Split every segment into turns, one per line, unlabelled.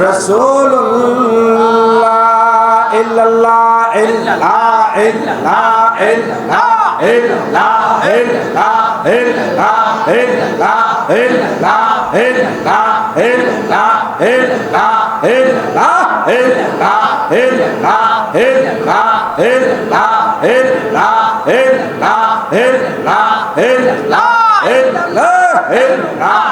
la la la la la la la la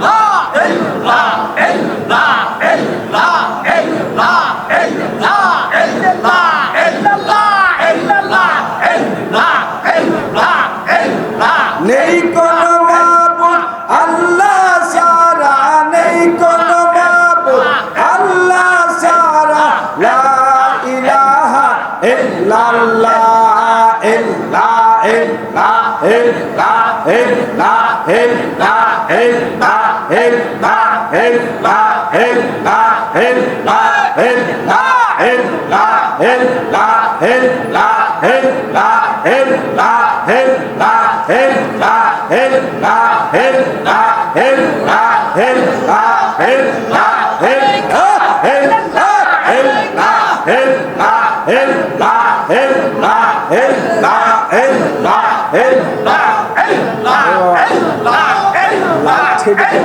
la নেই কোনো মাবুদ আল্লাহ সারা নেই কোনো মাবুদ আল্লাহ সারা লা ইলাহা ইল্লাল্লাহ ইল্লা ইল্লা ইল্লা ইল্লা ইল্লা ইল্লা ইল্লা ইল্লা ইল্লা ইল্লা ইল্লা ইল্লা ইল্লা ইল্লা ইল্লা ইল্লা ইল্লা ছেড়ে